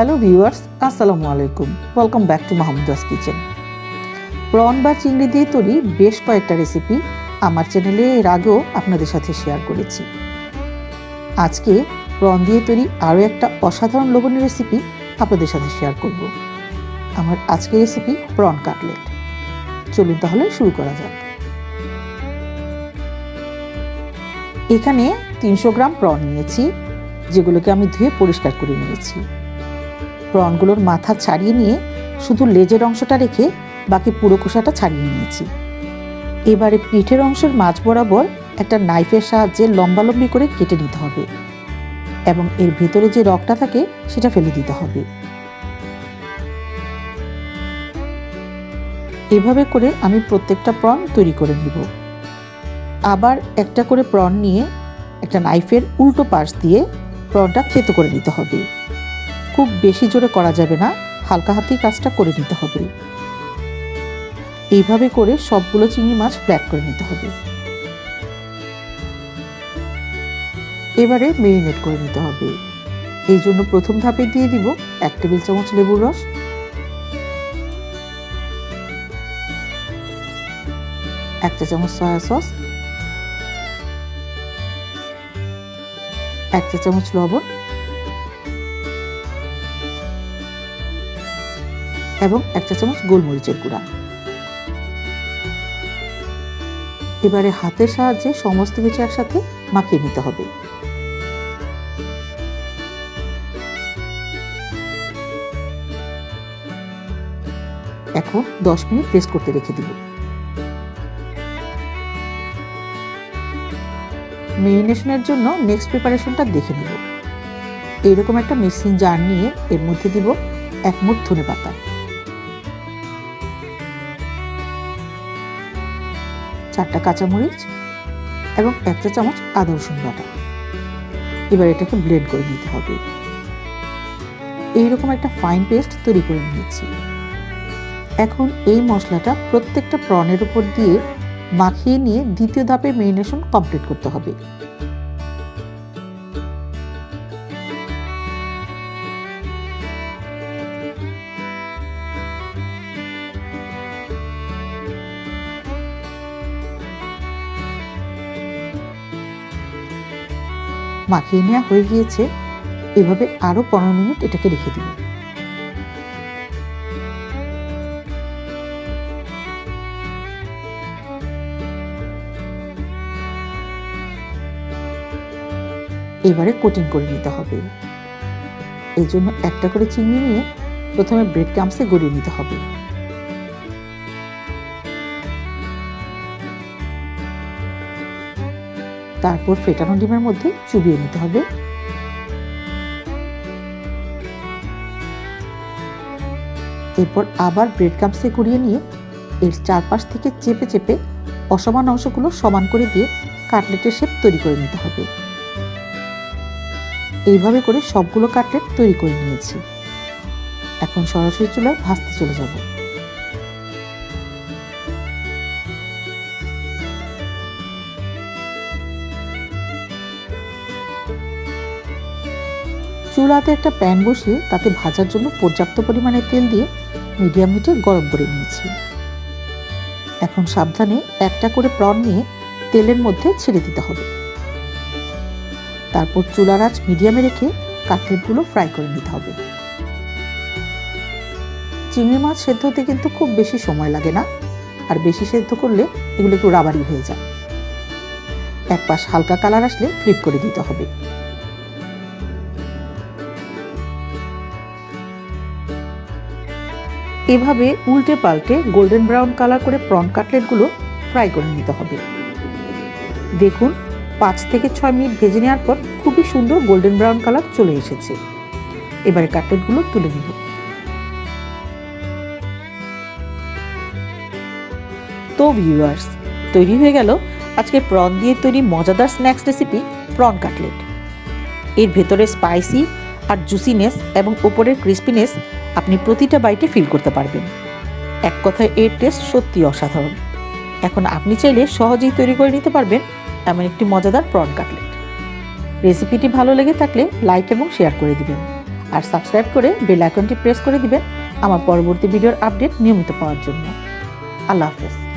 Hello viewers আসসালামু আলাইকুম। Welcome back to Mahmuda's kitchen prawn বা চিংড়ি দিয়ে তৈরি বেশ কয়েকটা রেসিপি আমার চ্যানেলে এর আগেও আপনাদের সাথে শেয়ার করেছি। আজকে প্রন দিয়ে তৈরি আরও একটা অসাধারণ লবণের রেসিপি আপনাদের সাথে শেয়ার করব। আমার আজকের রেসিপি প্রন কাটলেট চলুন তাহলে শুরু করা যাক। এখানে তিনশো গ্রাম প্রন নিয়েছি, যেগুলোকে আমি ধুয়ে পরিষ্কার করে নিয়েছি। প্রনগুলোর মাথা ছাড়িয়ে নিয়ে শুধু লেজের অংশটা রেখে বাকি পুরো খোসাটা ছাড়িয়ে নিয়েছি। এবারে পিঠের অংশের মাঝ বরাবর একটা নাইফের সাহায্যে লম্বালম্বি করে কেটে নিতে হবে এবং এর ভেতরে যে রগটা থাকে সেটা ফেলে দিতে হবে। এভাবে করে আমি প্রত্যেকটা প্রন তৈরি করে নিব। আবার একটা করে প্রন নিয়ে একটা নাইফের উল্টো পাশ দিয়ে প্রনটা থেতো করে নিতে হবে। খুব বেশি জোরে করা যাবে না, হালকা হাতেই কাজটা করে নিতে হবে। এইভাবে করে সবগুলো চিংড়ি মাছ ফ্ল্যাট করে নিতে হবে। এবারে মেরিনেট করে নিতে হবে। এই জন্য প্রথম ধাপে দিয়ে দিব এক টেবিল চামচ লেবুর রস। এক চা চামচ সয়া সস এক চা চামচ লবণ। এবং এক চা চামচ গোলমরিচের গুঁড়া। এবারে হাতের সাহায্যে সমস্ত কিছু একসাথে মাখিয়ে নিতে হবে। এখন দশ মিনিট রেস্ট করতে রেখে দিব। মেরিনেশনের জন্য নেক্সট প্রিপারেশনটা দেখে নেব। এইরকম একটা মিক্সিং জার নিয়ে এর মধ্যে দিব এক মুঠ ধনে পাতা। চারটা কাঁচামরিচ এবং এক চা চামচ আদা রসুন বাটা। এবার এটাকে ব্লেন্ড করে নিতে হবে। এইরকম একটা ফাইন পেস্ট তৈরি করে নিয়েছি। এখন এই মশলাটা প্রত্যেকটা প্রণের উপর দিয়ে মাখিয়ে নিয়ে দ্বিতীয় ধাপে মেরিনেশন কমপ্লিট করতে হবে। মাখিয়ে নেওয়া হয়ে গিয়েছে, এভাবে আরও পনেরো মিনিট এটাকে রেখে দিব। এবারে কোটিং করে নিতে হবে। এই জন্য একটা করে চিংড়ি নিয়ে প্রথমে ব্রেড ক্রামসে গড়িয়ে নিতে হবে। তারপর ফেটানো ডিমের মধ্যে চুবিয়ে নিতে হবে। এরপর আবার ব্রেড ক্রামসে গড়িয়ে নিয়ে এর চারপাশ থেকে চেপে চেপে অসমান অংশগুলো সমান করে দিয়ে কাটলেটের শেপ তৈরি করে নিতে হবে। এইভাবে করে সবগুলো কাটলেট তৈরি করে নিয়েছি। এখন সরাসরি চুলায় ভাজতে চলে যাব। চুলাতে একটা প্যান বসিয়ে তাতে ভাজার জন্য পর্যাপ্ত পরিমাণে তেল দিয়ে মিডিয়াম হিটে গরম করে নিয়েছি। এখন সাবধানে একটা করে প্রন নিয়ে তেলের মধ্যে ছেড়ে দিতে হবে। তারপর চুলার আঁচ মিডিয়ামে রেখে কাটলেটগুলো ফ্রাই করে নিতে হবে। চিংড়ি মাছ সেদ্ধ হতে কিন্তু খুব বেশি সময় লাগে না, আর বেশি সেদ্ধ করলে এগুলো একটু রাবারি হয়ে যায়। এক পাশ হালকা কালার আসলে ফ্লিপ করে দিতে হবে। এভাবে উল্টে পাল্টে গোল্ডেন ব্রাউন কালার করে প্রন কাটলেটগুলো ফ্রাই করে নিতে হবে। দেখুন, পাঁচ থেকে ছয় মিনিট ভেজে নেওয়ার পর খুবই সুন্দর গোল্ডেন ব্রাউন কালার চলে এসেছে। এবারে কাটলেটগুলো তুলে নিব। তো ভিউয়ার্স তৈরি হয়ে গেল আজকে প্রন দিয়ে তৈরি মজাদার স্ন্যাক্স রেসিপি প্রন কাটলেট এর ভেতরে স্পাইসি আর জুসিনেস এবং ওপরের ক্রিস্পিনেস আপনি প্রতিটা বাইটে ফিল করতে পারবেন। এক কথায় এর টেস্ট সত্যি অসাধারণ। এখন আপনি চাইলে সহজেই তৈরি করে নিতে পারবেন এমন একটি মজাদার প্রন কাটলেট। রেসিপিটি ভালো লেগে থাকলে লাইক এবং শেয়ার করে দিবেন। আর সাবস্ক্রাইব করে বেল আইকনটি প্রেস করে দিবেন আমার পরবর্তী ভিডিওর আপডেট নিয়মিত পাওয়ার জন্য। আল্লাহ হাফেজ।